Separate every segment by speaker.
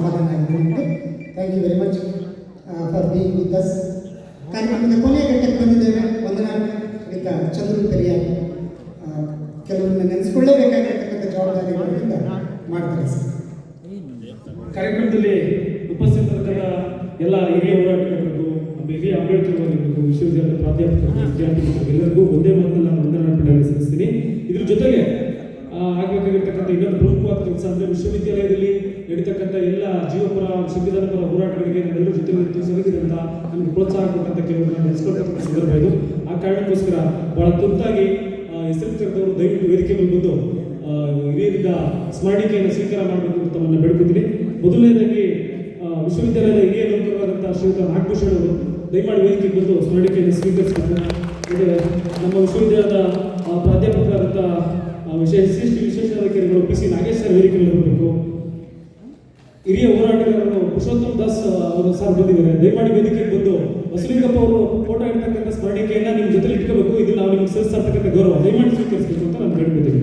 Speaker 1: Thank you very much for being with us ಕಾರ್ಯಕ್ರಮದ ಕೊನೆಯ ಘಟ್ಟಕ್ಕೆ ಬಂದಿದ್ದೇವೆ. ವಂದನಾ ಶ್ರೀಯುತ ಚಂದ್ರು ಪೆರಿಯ ಕೆಲವರನ್ನ ನೆನೆಸ್ಕೊಳ್ಳೇಬೇಕಾಗಿರ್ತಕ್ಕಂಥ ಜವಾಬ್ದಾರಿಗಳಿಂದ ಮಾಡ್ತಾರೆ ಸರ್.
Speaker 2: ಕಾರ್ಯಕ್ರಮದಲ್ಲಿ ಉಪಸ್ಥಿತರಿದ್ದ ಎಲ್ಲ ಹಿರಿಯ ಹೋರಾಟಗಾರರಿಗೂ ನಮ್ಮ ಹಿರಿಯ ಆಡಳಿತವಾಗಿರ್ಬೇಕು ವಿಶ್ವವಿದ್ಯಾಲಯದ ಪ್ರಾಧ್ಯಾಪಕರು, ವಿದ್ಯಾರ್ಥಿಗಳು, ಎಲ್ಲರಿಗೂ ಒಂದೇ ಮಾತನ್ನು ನಾನು ವಂದನಾರ್ಪಣೆ ಸಲ್ಲಿಸ್ತೀನಿ. ಇದ್ರ ಜೊತೆಗೆ ಆಗ್ಬೇಕಾಗಿರ್ತಕ್ಕಂಥ ಇನ್ನೊಂದು ಪ್ರಮುಖವಾದ ಕೆಲಸ ಅಂದರೆ ವಿಶ್ವವಿದ್ಯಾಲಯದಲ್ಲಿ ನಡೀತಕ್ಕಂಥ ಎಲ್ಲ ಜೀವಪುರ ಸಂವಿಧಾನಪರ ಹೋರಾಟಗಳಿಗೆ ನಾವೆಲ್ಲರೂ ಜೊತೆ ಅಂತ ನಮಗೆ ಪ್ರೋತ್ಸಾಹ ಕೊಟ್ಟಂತ ಕೆಲವರನ್ನ ನೆನೆಸ್ಕೊಳ್ತಕ್ಕಂಥ ಸಂದರ್ಭ ಇದು ಆ ಕಾರಣಕ್ಕೋಸ್ಕರ ಬಹಳ ತುರ್ತಾಗಿ ಹೆಸರಿರ್ತಕ್ಕಂಥವರು ದಯವಿಟ್ಟು ವೇದಿಕೆ ಮೇಲೆ ಬಂದು ಹಿರಿಯರಿಂದ ಸ್ಮರಣಿಕೆಯನ್ನು ಸ್ವೀಕಾರ ಮಾಡಬೇಕು ಅಂತ ತಮ್ಮನ್ನು ಬೇಡ್ಕೊತೀನಿ. ಮೊದಲನೇದಾಗಿ ವಿಶ್ವವಿದ್ಯಾಲಯದ ಹಿರಿಯ ನೌಕರರಾದಂಥ ಶ್ರೀಯುತ ನಾಗಭೂಷಣ್ ಅವರು ದಯಮಾಡಿ ವೇದಿಕೆಗೆ ಬಂದು ಸ್ಮರಣಿಕೆಯನ್ನು ಸ್ವೀಕರಿಸಬೇಕು. ನಮ್ಮ ವಿಶ್ವವಿದ್ಯಾಲಯದ ಪ್ರಾಧ್ಯಾಪಕರಾದಂಥ ವಿಶೇಷ ವಿಶೇಷ ಅಧಿಕಾರಿಗಳು ಪಿ ಸಿ ನಾಗೇಶ್ ಸರ್ ವೇದಿಕೆ ಬರಬೇಕು ಹಿರಿಯ ಹೋರಾಟಗಾರರು ಪುರುಷೋತ್ತಮ್ ದಾಸ್ ಅವರು ಸರ್ ಬಂದಿದ್ದಾರೆ. ದಯಮಾಡಿ ವೇದಿಕೆಗೆ ಬಂದು ವಸುಲಿಂಗಪ್ಪ ಅವರು ಫೋಟೋ ಇಡ್ತಕ್ಕಂಥ ಸ್ಮರಣಿಕೆಯನ್ನ ನಿಮ್ಮ ಜೊತೆ ಇಟ್ಕೋಬೇಕು. ಇದು ನಾವು ನಿಮ್ಗೆ ಸಲ್ಲಿಸ್ತಕ್ಕಂಥ ಗೌರವ. ದಯಮಾಡಿ ಸ್ವೀಕರಿಸಬೇಕು ಅಂತ ನಾನು ಬೇಡ್ಕೊತೀನಿ.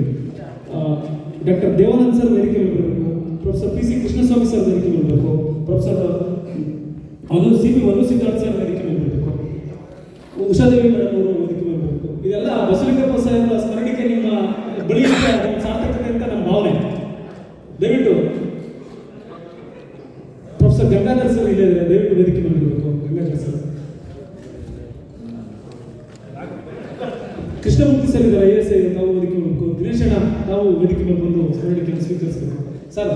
Speaker 2: ಡಾಕ್ಟರ್ ದೇವಾನಂದ್ ಸರ್ ವೇದಿಕೆ ಬರಬೇಕು. Professor P C Krishnaswamy sir ವೇದಿಕೆ ಬರಬೇಕು. Professor Anu, C P Manu Siddhartha sir ವೇದಿಕೆ ಬರಬೇಕು. ಉಷಾದೇವಿ ಮೇಡಮ್ ಅವರು ವೇದಿಕೆ ಬರಬೇಕು. ಇದೆಲ್ಲ ಬಸಲಿಂಗಪ್ಪ ಸಾಹೇಬರ ಸ್ಮರಣಿಕೆ ನಿಮ್ಮ ಬಳಿ ಇದ್ರೆ ಅದೊಂದು ಸಾರ್ಥಕತೆ ಅಂತ ನಮ್ಮ ಭಾವನೆ ದಯವಿಟ್ಟು ಪ್ರೊಫೆಸರ್ ಗಂಗಾಧರ್ ಸರ್ ಇಲ್ಲೇ ಇದ್ದಾರೆ ದಯವಿಟ್ಟು ವೇದಿಕೆ ಮೇಲೆ ಬರಬೇಕು ಗಂಗಾಧರ್ ಸರ್ ಕೃಷ್ಣಮೂರ್ತಿ ಸರ್ ಇದ್ದಾರೆ ಐ ಎಸ್ ಐ ತಾವು ವೇದಿಕೆ ಮೇಲೆ ಬರಬೇಕು ದಿನೇಶಣ್ಣ ತಾವು ವೇದಿಕೆ ಮೇಲೆ ಬಂದು ಸ್ಮರಣಿಕೆಯನ್ನು ಸ್ವೀಕರಿಸಬೇಕು ಸರ್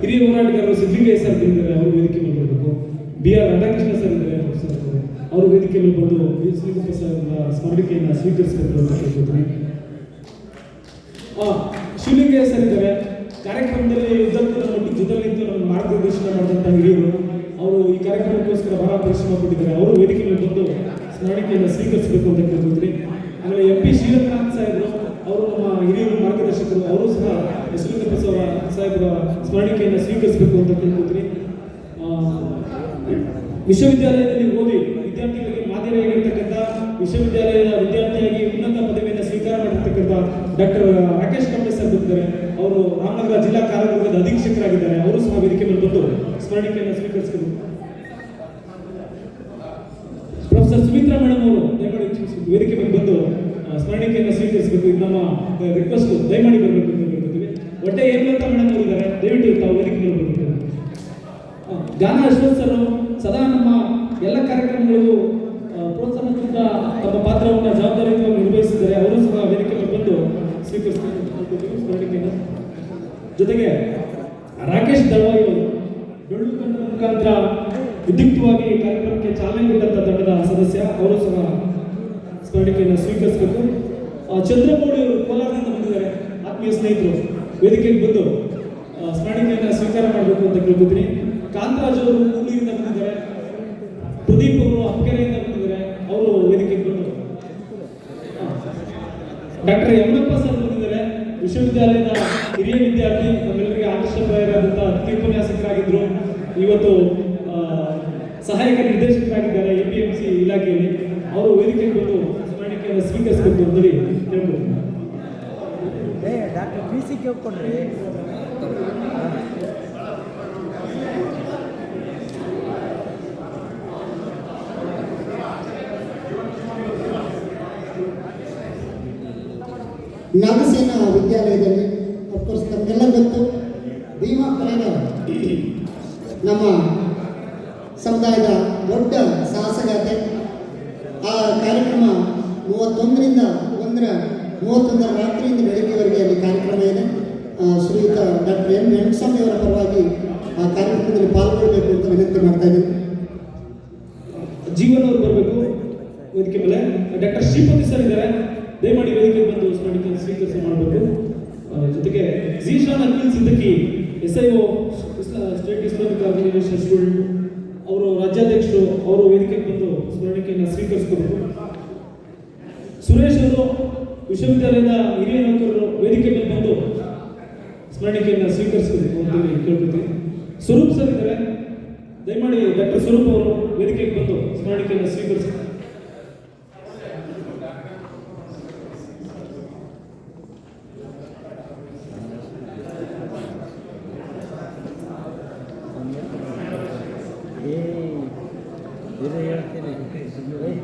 Speaker 2: ಹಿರಿಯ ಹೋರಾಟಗಾರರು ಸಿದ್ಧಲಿಂಗಯ್ಯ ಸರ್ ಬಂದಿದ್ದಾರೆ ಅವರು ವೇದಿಕೆ ಮೇಲೆ ಬರಬೇಕು ಬಿ ಆರ್ ರಾಧಾಕೃಷ್ಣ ಸರ್ ಇದ್ದಾರೆ ಪ್ರೊಫೆಸರ್ ಅವರು. ವೇದಿಕೆಯಲ್ಲಿ ವೇದಿಕೆ ಮೇಲೆ ಬಂದು ಶ್ರೀಗುಪ್ಪ ಸರ್ ಸ್ಮರಣಿಕೆಯನ್ನು ಸ್ವೀಕರಿಸಿದ್ರು ಅಂತ ಕೇಳ್ಕೊತೀನಿ. ಕಾರ್ಯಕ್ರಮದಲ್ಲಿ ಉದ್ದಕ್ಕೂ ನಮ್ಮ ನಮ್ಮ ಮಾರ್ಗದರ್ಶನ ಮಾಡಿದಂಥ ಹಿರಿಯರು, ಅವರು ಈ ಕಾರ್ಯಕ್ರಮಕ್ಕೋಸ್ಕರ ಬಹಳ ಪರಿಶ್ರಮ ಕೊಟ್ಟಿದ್ದಾರೆ ಅವರು ವೇದಿಕೆ ಮೇಲೆ ಬಂದು ಸ್ಮರಣಿಕೆಯನ್ನು ಸ್ವೀಕರಿಸಬೇಕು ಅಂತ ಕೇಳ್ಕೊತೀನಿ. ಆಮೇಲೆ ಎಂ ಪಿ ಶ್ರೀರಂಗನಾಥ್ ಸಾಹೇಬರು, ಅವರು ನಮ್ಮ ಹಿರಿಯರು ಮಾರ್ಗದರ್ಶಕರು, ಅವರು ಸಹ ಯಶವಂತ ಸಾಹೇಬರ ಸ್ಮರಣಿಕೆಯನ್ನು ಸ್ವೀಕರಿಸಬೇಕು ಅಂತ ಕೇಳ್ಕೊತೀನಿ. ವಿಶ್ವವಿದ್ಯಾಲಯದಲ್ಲಿ ಓದಿ ವಿದ್ಯಾರ್ಥಿಗಳಿಗೆ ಮಾದರಿಯಾಗಿರ್ತಕ್ಕಂಥ ವಿಶ್ವವಿದ್ಯಾಲಯದ ವಿದ್ಯಾರ್ಥಿಯಾಗಿ ಉನ್ನತ ಪದವಿಯನ್ನು ಸ್ವೀಕಾರ ಮಾಡಿರ್ತಕ್ಕಂಥ ಡಾಕ್ಟರ್ ರಾಕೇಶ್ ಕಪ್ಪೆ ಸರ್ ಬಂದಿದ್ದಾರೆ. ಅವರು ರಾಮನಗರ ಜಿಲ್ಲಾ ಕಾರಾಗೃಹದ ಅಧೀಕ್ಷಕರಾಗಿದ್ದಾರೆ. ಅವರು ಸಹ ವೇದಿಕೆ ಮೇಲೆ ಬಂದು ಸ್ಮರಣಿಕೆಯನ್ನು ಸ್ವೀಕರಿಸಿದರು. ಪ್ರೊಫೆಸರ್ ಸುಮಿತ್ರಾ ಮೇಡಮ್ ಅವರು ದಯಮಾಡಿ. ವೇದಿಕೆ ಮೇಲೆ ಬಂದು ಸ್ಮರಣಿಕೆಯನ್ನು ಸ್ವೀಕರಿಸಬೇಕು. ಇದು ನಮ್ಮ ರಿಕ್ವೆಸ್ಟ್ ದಯಮಾಡಿ ಬರಬೇಕು ಅಂತ ಕೇಳ್ಕೊತೀವಿ ಒಟ್ಟೆ ಹೇಮಲತಾ ಮೇಡಮ್ ಅವರು ಇದ್ದಾರೆ. ದಯವಿಟ್ಟು ತಾವು ವೇದಿಕೆ ಮೇಲೆ ಬಂದಿದ್ದಾರೆ ಗಾನ ಅಶ್ವಥ್ ಸರ್, ಸದಾ ನಮ್ಮ ಎಲ್ಲ ಕಾರ್ಯಕ್ರಮಗಳು ಪ್ರೋತ್ಸಾಹ ಪ್ರೋತ್ಸಾಹದಿಂದ ತಮ್ಮ ಪಾತ್ರವನ್ನು ಜವಾಬ್ದಾರಿಯುತವಾಗಿ ನಿರ್ವಹಿಸಿದರೆ ಅವರು ಸಹ ವೇದಿಕೆಗೆ ಬಂದು ಸ್ವೀಕರಿಸ್ತಾರೆ. ಜೊತೆಗೆ ರಾಕೇಶ್ ದಳವಾಯಿ ಡೊಳ್ಳು ಮುಖಾಂತರ ವಿದ್ಯುಕ್ತವಾಗಿ ಕಾರ್ಯಕ್ರಮಕ್ಕೆ ಚಾಲನೆ ನೀಡಿದಂತ ತಂಡದ ಸದಸ್ಯ, ಅವರು ಸಹ ಸ್ಮರಣಿಕೆಯನ್ನು ಸ್ವೀಕರಿಸಬೇಕು. ಚಂದ್ರಮೌಳಿ ಅವರು ಕೋಲಾರದಿಂದ ಬಂದಿದ್ದಾರೆ. ಆತ್ಮೀಯ ಸ್ನೇಹಿತರು, ವೇದಿಕೆಗೆ ಬಂದು ಸ್ಮರಣಿಕೆಯನ್ನು ಸ್ವೀಕಾರ ಮಾಡಬೇಕು ಅಂತ ಕೇಳ್ಕೊತೀನಿ. ಕಾಂತರಾಜ್ ಅವರು ಕೂಡ್ಲಿಯಿಂದ ಬಂದಿದ್ದಾರೆ. ಅವರು ಬಂದಿದ್ದಾರೆ. ಅವರು ವೇದಿಕೆಗೆ ಡಾಕ್ಟರ್ ಯಮನಪ್ಪ ಸರ್ ಬಂದಿದ್ದಾರೆ. ವಿಶ್ವವಿದ್ಯಾಲಯದ ಹಿರಿಯ ವಿದ್ಯಾರ್ಥಿ, ನಮ್ಮೆಲ್ಲರಿಗೆ ಆದರ್ಶಪ್ರಾಯರಾದಂತಹ ತೀರ್ಪನ್ಯಾಸಕರಾಗಿದ್ದರು ಇವತ್ತು ಸಹಾಯಕ ನಿರ್ದೇಶಕರಾಗಿದ್ದಾರೆ ಎ ಪಿ ಎಂ ಸಿ ಇಲಾಖೆಯಲ್ಲಿ. ಅವರು ವೇದಿಕೆಗೆ ಬಂದು ಸ್ಮರಣಿಕೆಯನ್ನು ಸ್ವೀಕರಿಸಬೇಕು ಅಂತೇಳಿ
Speaker 3: ಹೇಳ್ಬೋದು. ಡಾಕ್ಟರ್ ಪಿ ಸಿ ಕೇಳ್ಕೊಂಡ್ರಿ.
Speaker 1: ನಾಗಸೇನಾ ವಿದ್ಯಾಲಯದಲ್ಲಿ ಅಫ್ಕೋರ್ಸ್ ತಮಗೆಲ್ಲ ಗೊತ್ತು. ಭೀಮಾ ಪರೇಗ ನಮ್ಮ ಸಮುದಾಯದ ದೊಡ್ಡ ಸಾಹಸಗಾತೆ ಆ ಕಾರ್ಯಕ್ರಮ ಮೂವತ್ತೊಂದರಿಂದ ಒಂದರ, ಮೂವತ್ತೊಂದರ ರಾತ್ರಿಯಿಂದ ಬೆಳಗ್ಗೆವರೆಗೆ ಅಲ್ಲಿ ಕಾರ್ಯಕ್ರಮ ಇದೆ. ಶ್ರೀಯುತ ಡಾಕ್ಟರ್ ಎಂ. ವೆಂಕಟಸ್ವಾಮಿ ಪರವಾಗಿ ಆ ಕಾರ್ಯಕ್ರಮದಲ್ಲಿ ಪಾಲ್ಗೊಳ್ಳಬೇಕು ಅಂತ ವಿನಂತಿ ಮಾಡ್ತಾ ಇದ್ದೀನಿ.
Speaker 2: ಜೀವನ್ ಅವರು ಬರಬೇಕು. ವೇದಿಕೆ ಮೇಲೆ. ಡಾಕ್ಟರ್ ಶ್ರೀಪತಿ ಸರ್ ಇದ್ದಾರೆ. ದಯಮಾಡಿ ವೇದಿಕೆ ಬಂದು ಸ್ಮರಣಿಕೆ ಸ್ವೀಕರಿಸಿ ಮಾಡಬೇಕು. ಜೊತೆಗೆ Zeeshan Akhil Siddiqui S I O state Islamic organisation student ಅವರು ರಾಜ್ಯಾಧ್ಯಕ್ಷರು, ಅವರು ವೇದಿಕೆಗೆ ಬಂದು ಸ್ಮರಣಿಕೆಯನ್ನು ಸ್ವೀಕರಿಸ್ಕೋಬೇಕು. ಸುರೇಶ್ ಅವರು ವಿಶ್ವವಿದ್ಯಾಲಯದ ಹಿರಿಯ ನೌಕರರು ವೇದಿಕೆ ಮೇಲೆ ಬಂದು ಸ್ಮರಣಿಕೆಯನ್ನು ಸ್ವೀಕರಿಸಬೇಕು ಅಂತೇಳಿ ಕೇಳ್ಕೊತೀನಿ. ಸ್ವರೂಪ್ ಸರ್ ಇದ್ದಾರೆ ದಯಮಾಡಿ ಡಾಕ್ಟರ್ ಸ್ವರೂಪ್ ಅವರು ವೇದಿಕೆಗೆ ಬಂದು ಸ್ಮರಣಿಕೆಯನ್ನು ಸ್ವೀಕರಿಸಿ
Speaker 3: Señor.